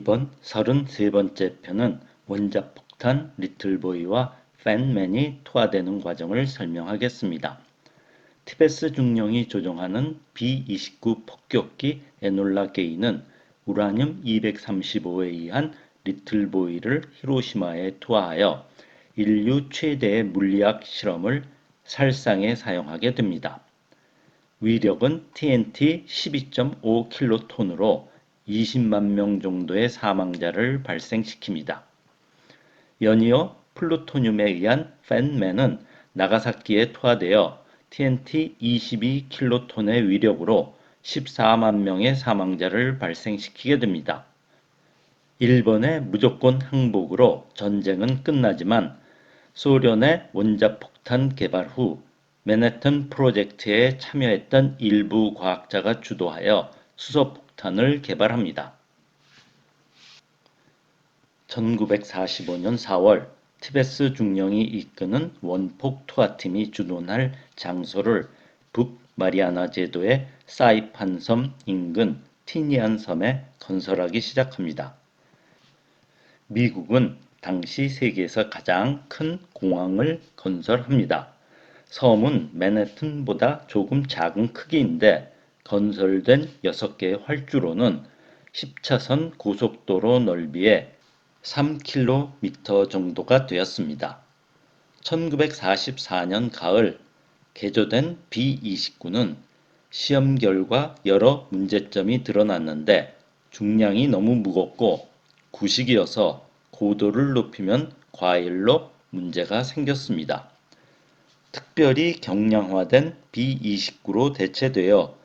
이번 33번째 편은 원자 폭탄 리틀보이와 팬맨이 투하되는 과정을 설명하겠습니다. 티베스 중령이 조종하는 B-29 폭격기 에놀라 게이는 우라늄 235에 의한 리틀보이를 히로시마에 투하하여 인류 최대의 물리학 실험을 살상에 사용하게 됩니다. 위력은 TNT 12.5킬로톤으로 20만 명 정도의 사망자를 발생시킵니다. 연이어 플루토늄에 의한 팬맨은 나가사키에 투하되어 TNT 22킬로톤의 위력으로 14만 명의 사망자를 발생시키게 됩니다. 일본의 무조건 항복으로 전쟁은 끝나지만 소련의 원자폭탄 개발 후 맨해튼 프로젝트에 참여했던 일부 과학자가 주도하여 수소폭탄 을 개발합니다. 1945년 4월 티베스 중령이 이끄는 원폭 투하팀이 주둔할 장소를 북 마리아나 제도의 사이판 섬 인근 티니안 섬에 건설하기 시작합니다. 미국은 당시 세계에서 가장 큰 공항을 건설합니다. 섬은 맨해튼보다 조금 작은 크기인데 건설된 6개의 활주로는 10차선 고속도로 넓이의 3km 정도가 되었습니다. 1944년 가을 개조된 B-29는 시험 결과 여러 문제점이 드러났는데 중량이 너무 무겁고 구식이어서 고도를 높이면 과일로 문제가 생겼습니다. 특별히 경량화된 B-29로 대체되어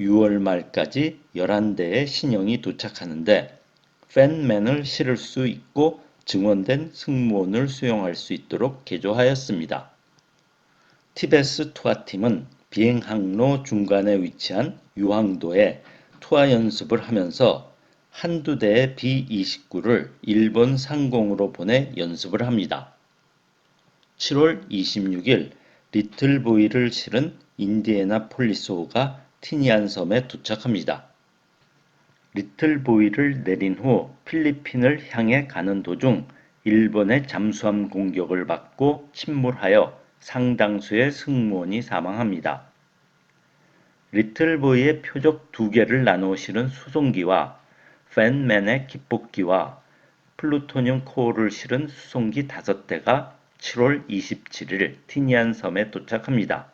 6월 말까지 11대의 신형이 도착하는데 팬맨을 실을 수 있고 증원된 승무원을 수용할 수 있도록 개조하였습니다. 티베스 투하팀은 비행 항로 중간에 위치한 유항도에 투하 연습을 하면서 한두 대의 B-29를 일본 상공으로 보내 연습을 합니다. 7월 26일 리틀보이를 실은 인디애나 폴리스호가 티니안 섬에 도착합니다. 리틀보이를 내린 후 필리핀을 향해 가는 도중 일본의 잠수함 공격을 받고 침몰하여 상당수의 승무원이 사망합니다. 리틀보이의 표적 두 개를 나누어 실은 수송기와 팬맨의 기폭기와 플루토늄 코어를 실은 수송기 다섯 대가 7월 27일 티니안 섬에 도착합니다.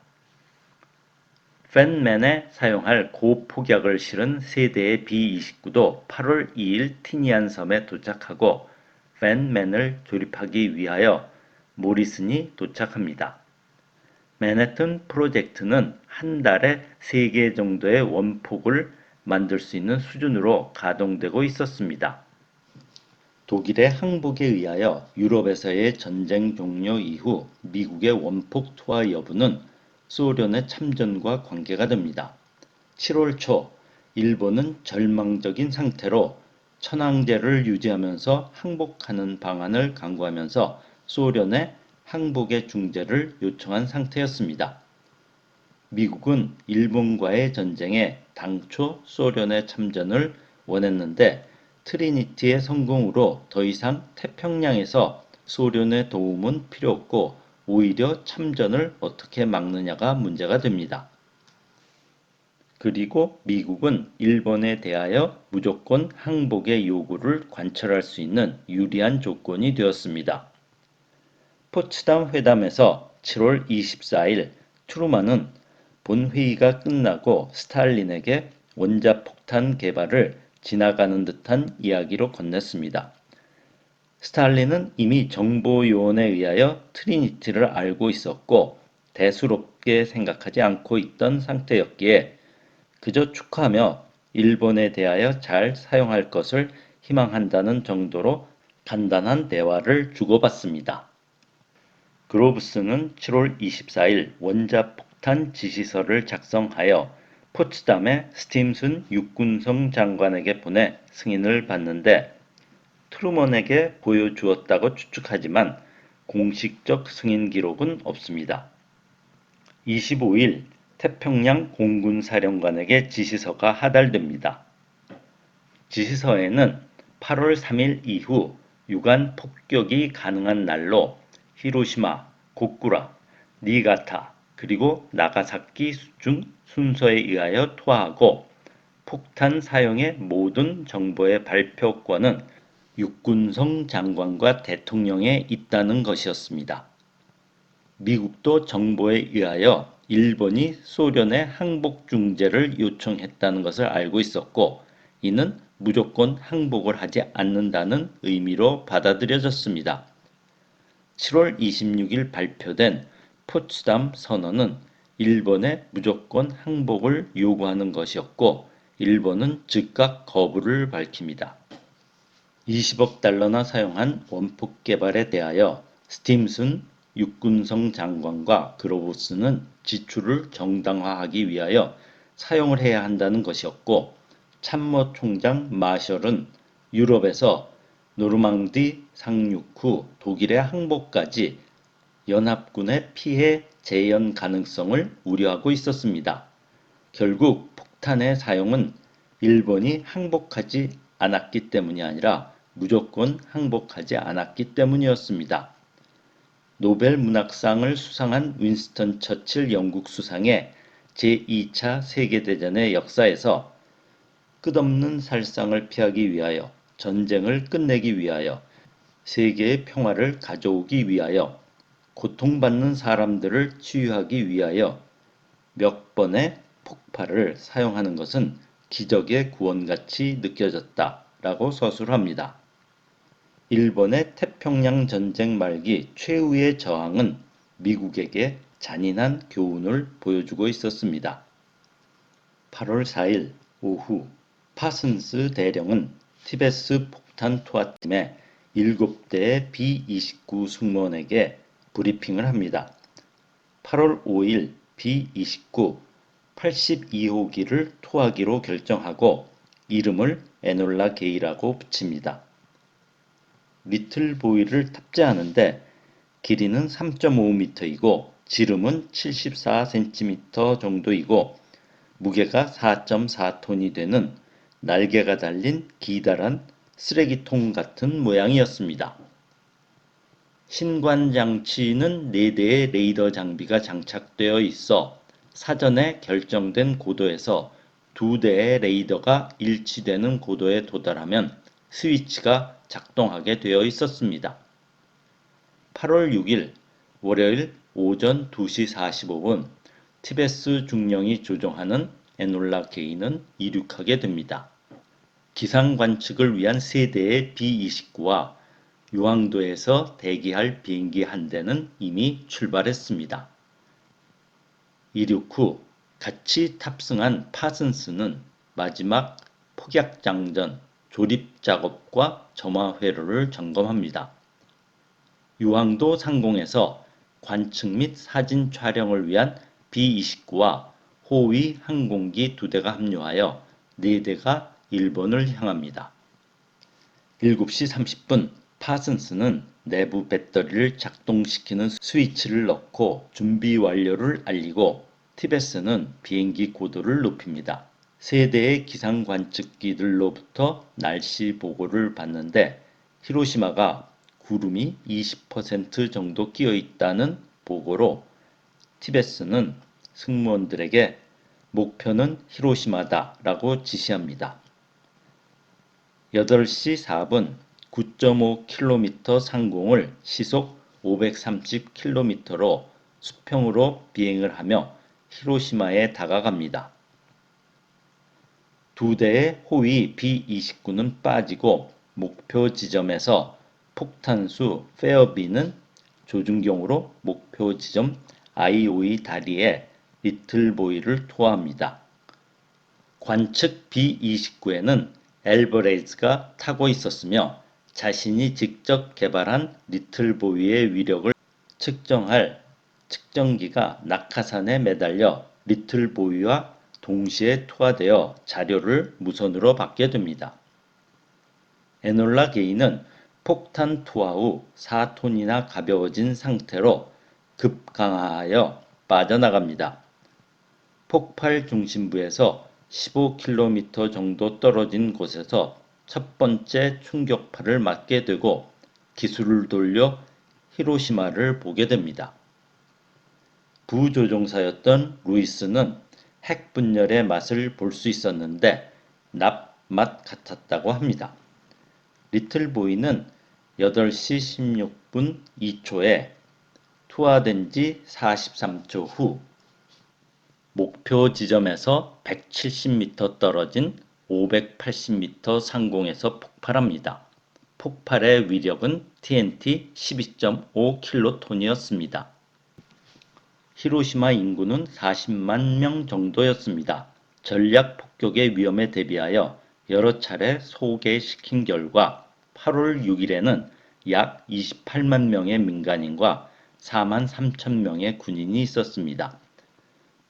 팬맨에 사용할 고폭약을 실은 세대의 B-29도 8월 2일 티니안 섬에 도착하고 팬맨을 조립하기 위하여 모리슨이 도착합니다. 맨해튼 프로젝트는 한 달에 3개 정도의 원폭을 만들 수 있는 수준으로 가동되고 있었습니다. 독일의 항복에 의하여 유럽에서의 전쟁 종료 이후 미국의 원폭 투하 여부는 소련의 참전과 관계가 됩니다. 7월 초 일본은 절망적인 상태로 천황제를 유지하면서 항복하는 방안을 강구하면서 소련의 항복의 중재를 요청한 상태였습니다. 미국은 일본과의 전쟁에 당초 소련의 참전을 원했는데 트리니티의 성공으로 더 이상 태평양에서 소련의 도움은 필요 없고 오히려 참전을 어떻게 막느냐가 문제가 됩니다. 그리고 미국은 일본에 대하여 무조건 항복의 요구를 관철할 수 있는 유리한 조건이 되었습니다. 포츠담 회담에서 7월 24일 트루만은 본회의가 끝나고 스탈린에게 원자폭탄 개발을 지나가는 듯한 이야기로 건넸습니다. 스탈린은 이미 정보요원에 의하여 트리니티를 알고 있었고 대수롭게 생각하지 않고 있던 상태였기에 그저 축하하며 일본에 대하여 잘 사용할 것을 희망한다는 정도로 간단한 대화를 주고받습니다. 그로브스는 7월 24일 원자폭탄 지시서를 작성하여 포츠담의 스팀슨 육군성 장관에게 보내 승인을 받는데 트루먼에게 보여주었다고 추측하지만 공식적 승인 기록은 없습니다. 25일 태평양 공군사령관에게 지시서가 하달됩니다. 지시서에는 8월 3일 이후 유관 폭격이 가능한 날로 히로시마, 고쿠라, 니가타, 그리고 나가사키 중 순서에 의하여 투하하고 폭탄 사용의 모든 정보의 발표권은 육군성 장관과 대통령에 있다는 것이었습니다. 미국도 정보에 의하여 일본이 소련의 항복 중재를 요청했다는 것을 알고 있었고 이는 무조건 항복을 하지 않는다는 의미로 받아들여졌습니다. 7월 26일 발표된 포츠담 선언은 일본의 무조건 항복을 요구하는 것이었고 일본은 즉각 거부를 밝힙니다. 20억 달러나 사용한 원폭 개발에 대하여 스팀슨 육군성 장관과 그로보스는 지출을 정당화하기 위하여 사용을 해야 한다는 것이었고 참모 총장 마셜은 유럽에서 노르망디 상륙 후 독일의 항복까지 연합군의 피해 재현 가능성을 우려하고 있었습니다. 결국 폭탄의 사용은 일본이 항복하지 않았기 때문이 아니라 무조건 항복하지 않았기 때문이었습니다. 노벨 문학상을 수상한 윈스턴 처칠 영국 수상의 제2차 세계대전의 역사에서 끝없는 살상을 피하기 위하여 전쟁을 끝내기 위하여 세계의 평화를 가져오기 위하여 고통받는 사람들을 치유하기 위하여 몇 번의 폭발을 사용하는 것은 기적의 구원같이 느껴졌다 라고 서술합니다. 일본의 태평양 전쟁 말기 최후의 저항은 미국에게 잔인한 교훈을 보여주고 있었습니다. 8월 4일 오후 파슨스 대령은 티베스 폭탄 투하팀의 7대의 B-29 승무원에게 브리핑을 합니다. 8월 5일 B-29 82호기를 투하기로 결정하고 이름을 에놀라 게이라고 붙입니다. 리틀 보이를 탑재하는데 길이는 3.5m이고 지름은 74cm 정도이고 무게가 4.4톤이 되는 날개가 달린 기다란 쓰레기통 같은 모양이었습니다. 신관 장치는 4대의 레이더 장비가 장착되어 있어 사전에 결정된 고도에서 2대의 레이더가 일치되는 고도에 도달하면 스위치가 작동하게 되어 있었습니다. 8월 6일 월요일 오전 2시 45분 티베스 중령이 조종하는 에놀라 게이는 이륙하게 됩니다. 기상 관측을 위한 세대의 B-29와 유황도에서 대기할 비행기 한 대는 이미 출발했습니다. 이륙 후 같이 탑승한 파슨스는 마지막 폭약장전 조립 작업과 점화 회로를 점검합니다. 유황도 상공에서 관측 및 사진 촬영을 위한 B-29와 호위 항공기 두 대가 합류하여 네 대가 일본을 향합니다. 7시 30분 파슨스는 내부 배터리를 작동시키는 스위치를 넣고 준비 완료를 알리고 티베스는 비행기 고도를 높입니다. 세 대의 기상 관측기들로부터 날씨 보고를 받는데 히로시마가 구름이 20% 정도 끼어 있다는 보고로 티베스는 승무원들에게 목표는 히로시마다 라고 지시합니다. 8시 4분 9.5km 상공을 시속 530km로 수평으로 비행을 하며 히로시마에 다가갑니다. 두 대의 호위 B-29는 빠지고 목표 지점에서 폭탄수 페어비는 조준경으로 목표 지점 아이오이 다리에 리틀보이를 투하합니다. 관측 B-29에는 엘버레이즈가 타고 있었으며 자신이 직접 개발한 리틀보이의 위력을 측정할 측정기가 낙하산에 매달려 리틀보이와 동시에 투하되어 자료를 무선으로 받게 됩니다. 에놀라 게이는 폭탄 투하 후 4톤이나 가벼워진 상태로 급강하하여 빠져나갑니다. 폭발 중심부에서 15km 정도 떨어진 곳에서 첫 번째 충격파를 맞게 되고 기술을 돌려 히로시마를 보게 됩니다. 부조종사였던 루이스는 핵 분열의 맛을 볼 수 있었는데 납맛 같았다고 합니다. 리틀보이는 8시 16분 2초에 투하된 지 43초 후 목표 지점에서 170m 떨어진 580m 상공에서 폭발합니다. 폭발의 위력은 TNT 12.5킬로톤이었습니다. 히로시마 인구는 40만 명 정도였습니다. 전략 폭격의 위험에 대비하여 여러 차례 소개시킨 결과 8월 6일에는 약 28만 명의 민간인과 4만 3천 명의 군인이 있었습니다.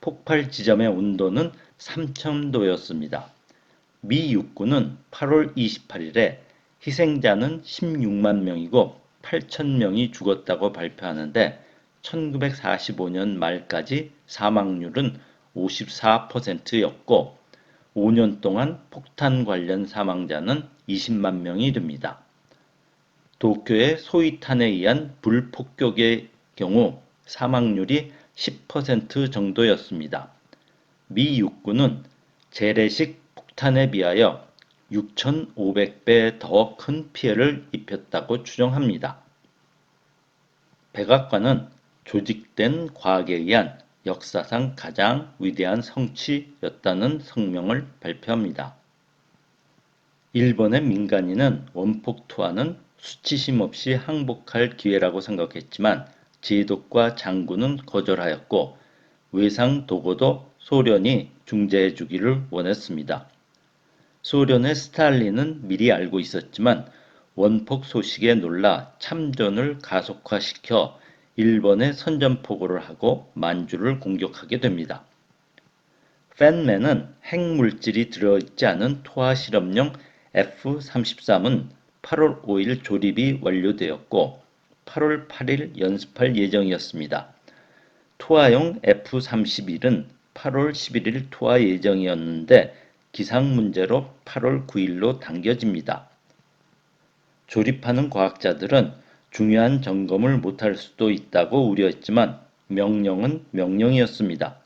폭발 지점의 온도는 3,000도였습니다. 미 육군은 8월 28일에 희생자는 16만 명이고 8천 명이 죽었다고 발표하는데 1945년 말까지 사망률은 54%였고 5년 동안 폭탄 관련 사망자는 20만 명이 이릅니다. 도쿄의 소위탄에 의한 불폭격의 경우 사망률이 10% 정도였습니다. 미 육군은 재래식 폭탄에 비하여 6,500배 더 큰 피해를 입혔다고 추정합니다. 백악관은 조직된 과학에 의한 역사상 가장 위대한 성취였다는 성명을 발표합니다. 일본의 민간인은 원폭 투하는 수치심 없이 항복할 기회라고 생각했지만 제독과 장군은 거절하였고 외상 도고도 소련이 중재해 주기를 원했습니다. 소련의 스탈린은 미리 알고 있었지만 원폭 소식에 놀라 참전을 가속화시켜 일본에 선전포고를 하고 만주를 공격하게 됩니다. 팬맨은 핵물질이 들어있지 않은 토화 실험용 F-33은 8월 5일 조립이 완료되었고 8월 8일 연습할 예정이었습니다. 투하용 F-31은 8월 11일 투하 예정이었는데 기상 문제로 8월 9일로 당겨집니다. 조립하는 과학자들은 중요한 점검을 못할 수도 있다고 우려했지만 명령은 명령이었습니다.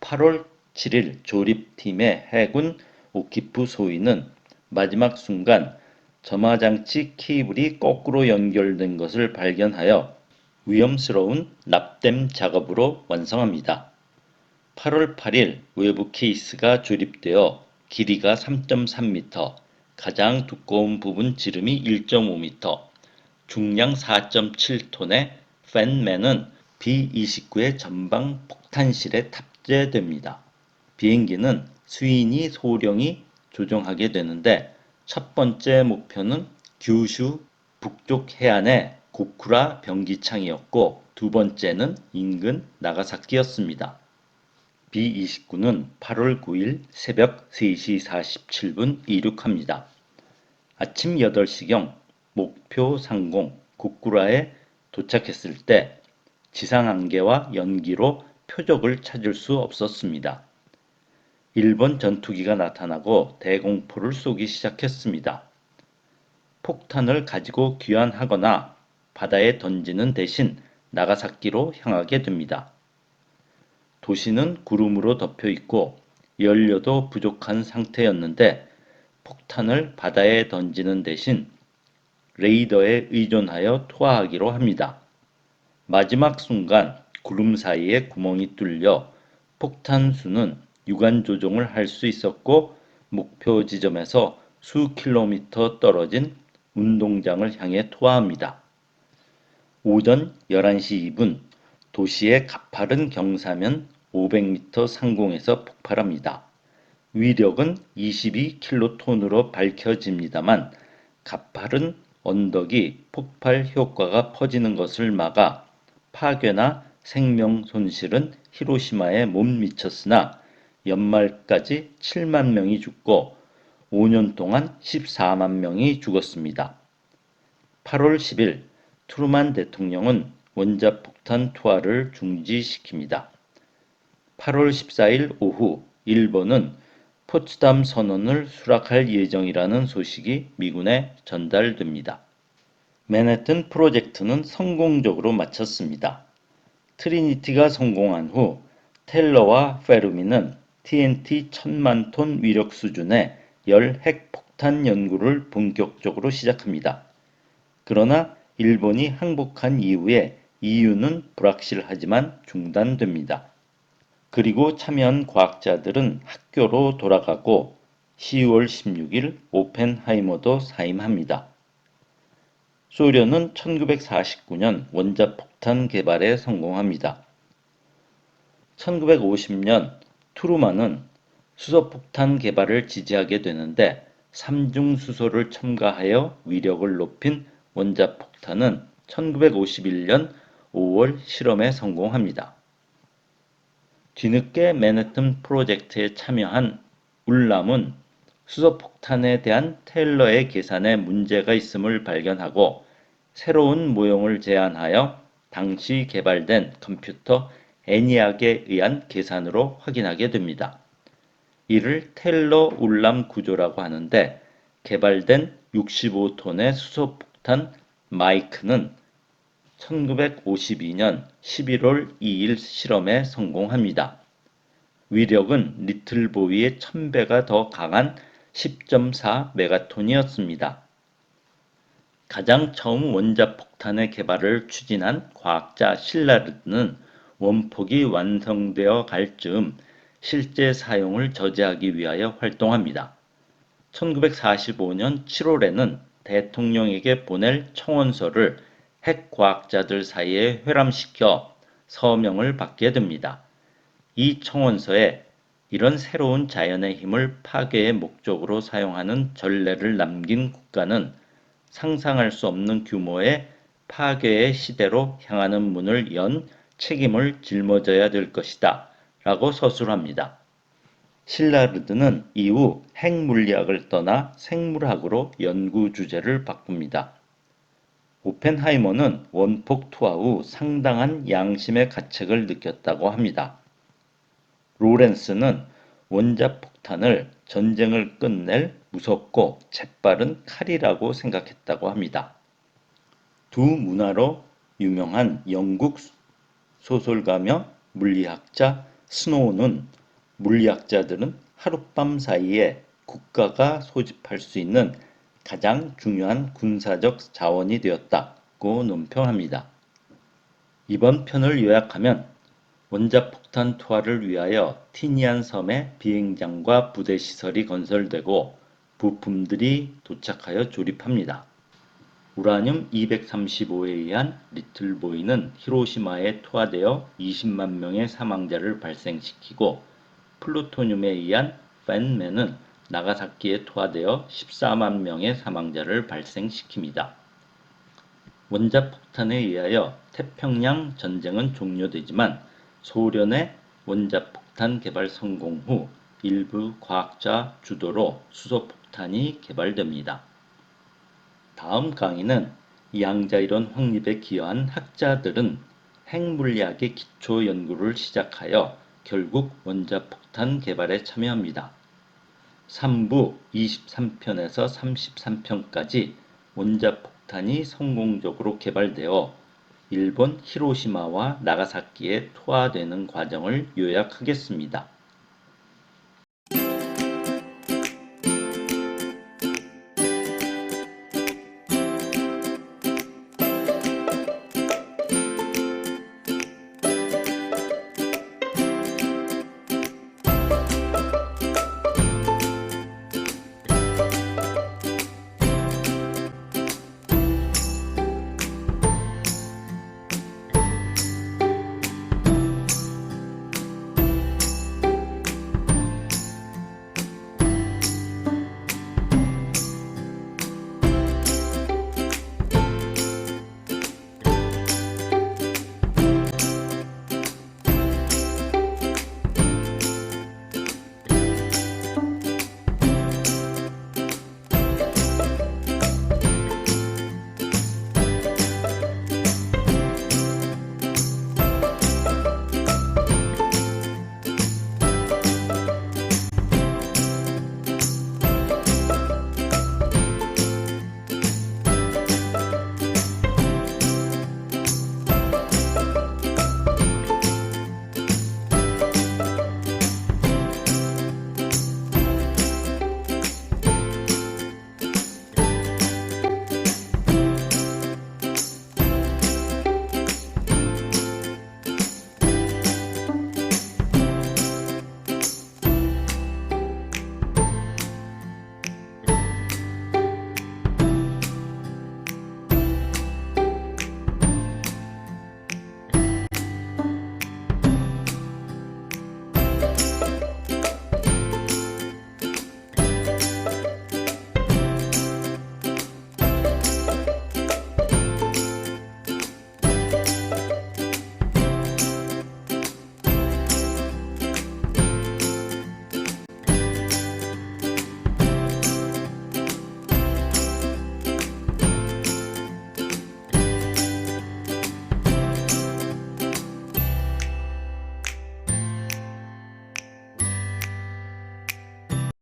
8월 7일 조립팀의 해군 오키프 소위는 마지막 순간 점화장치 케이블이 거꾸로 연결된 것을 발견하여 위험스러운 납땜 작업으로 완성합니다. 8월 8일 외부 케이스가 조립되어 길이가 3.3m, 가장 두꺼운 부분 지름이 1.5m, 중량 4.7톤의 팬맨은 B-29의 전방 폭탄실에 탑재됩니다. 비행기는 스위니 소령이 조종하게 되는데 첫 번째 목표는 규슈 북쪽 해안의 고쿠라 병기창이었고 두 번째는 인근 나가사키였습니다. B-29는 8월 9일 새벽 3시 47분 이륙합니다. 아침 8시경 목표 상공 고쿠라에 도착했을 때 지상 안개와 연기로 표적을 찾을 수 없었습니다. 일본 전투기가 나타나고 대공포를 쏘기 시작했습니다. 폭탄을 가지고 귀환하거나 바다에 던지는 대신 나가사키로 향하게 됩니다. 도시는 구름으로 덮여 있고 연료도 부족한 상태였는데 폭탄을 바다에 던지는 대신 레이더에 의존하여 투하하기로 합니다. 마지막 순간 구름 사이에 구멍이 뚫려 폭탄 수는 유관 조종을 할 수 있었고 목표 지점에서 수 킬로미터 떨어진 운동장을 향해 투하합니다. 오전 11시 2분 도시의 가파른 경사면 500m 상공에서 폭발합니다. 위력은 22킬로톤으로 밝혀집니다만 가파른 언덕이 폭발 효과가 퍼지는 것을 막아 파괴나 생명 손실은 히로시마에 못 미쳤으나 연말까지 7만 명이 죽고 5년 동안 14만 명이 죽었습니다. 8월 10일 트루만 대통령은 원자폭탄 투하를 중지시킵니다. 8월 14일 오후 일본은 포츠담 선언을 수락할 예정이라는 소식이 미군에 전달됩니다. 맨해튼 프로젝트는 성공적으로 마쳤습니다. 트리니티가 성공한 후 텔러와 페르미는 TNT 천만 톤 위력 수준의 열 핵폭탄 연구를 본격적으로 시작합니다. 그러나 일본이 항복한 이후에 EU는 불확실하지만 중단됩니다. 그리고 참여한 과학자들은 학교로 돌아가고 10월 16일 오펜하이머도 사임합니다. 소련은 1949년 원자폭탄 개발에 성공합니다. 1950년 투르만은 수소폭탄 개발을 지지하게 되는데 삼중 수소를 첨가하여 위력을 높인 원자폭탄은 1951년 5월 실험에 성공합니다. 뒤늦게 맨해튼 프로젝트에 참여한 울람은 수소폭탄에 대한 테일러의 계산에 문제가 있음을 발견하고 새로운 모형을 제안하여 당시 개발된 컴퓨터 애니악에 의한 계산으로 확인하게 됩니다. 이를 텔러 울람 구조라고 하는데 개발된 65톤의 수소폭탄 마이크는 1952년 11월 2일 실험에 성공합니다. 위력은 리틀보이의 1000배가 더 강한 10.4 메가톤이었습니다. 가장 처음 원자폭탄의 개발을 추진한 과학자 실라르드는 원폭이 완성되어 갈 즈음 실제 사용을 저지하기 위하여 활동합니다. 1945년 7월에는 대통령에게 보낼 청원서를 핵 과학자들 사이에 회람시켜 서명을 받게 됩니다. 이 청원서에 이런 새로운 자연의 힘을 파괴의 목적으로 사용하는 전례를 남긴 국가는 상상할 수 없는 규모의 파괴의 시대로 향하는 문을 연 책임을 짊어져야 될 것이다. 라고 서술합니다. 실라르드는 이후 핵물리학을 떠나 생물학으로 연구 주제를 바꿉니다. 오펜하이머는 원폭 투하 후 상당한 양심의 가책을 느꼈다고 합니다. 로렌스는 원자 폭탄을 전쟁을 끝낼 무섭고 재빠른 칼이라고 생각했다고 합니다. 두 문화로 유명한 영국 소설가며 물리학자 스노우는 물리학자들은 하룻밤 사이에 국가가 소집할 수 있는 가장 중요한 군사적 자원이 되었다고 논평합니다. 이번 편을 요약하면 원자폭탄 투하를 위하여 티니안 섬에 비행장과 부대 시설이 건설되고 부품들이 도착하여 조립합니다. 우라늄 235에 의한 리틀보이는 히로시마에 투하되어 20만 명의 사망자를 발생시키고 플루토늄에 의한 펜맨은 나가사키에 투하되어 14만 명의 사망자를 발생시킵니다. 원자 폭탄에 의하여 태평양 전쟁은 종료되지만 소련의 원자 폭탄 개발 성공 후 일부 과학자 주도로 수소폭탄이 개발됩니다. 다음 강의는 양자이론 확립에 기여한 학자들은 핵물리학의 기초 연구를 시작하여 결국 원자폭탄 개발에 참여합니다. 3부 23편에서 33편까지 원자폭탄이 성공적으로 개발되어 일본 히로시마와 나가사키에 투하되는 과정을 요약하겠습니다.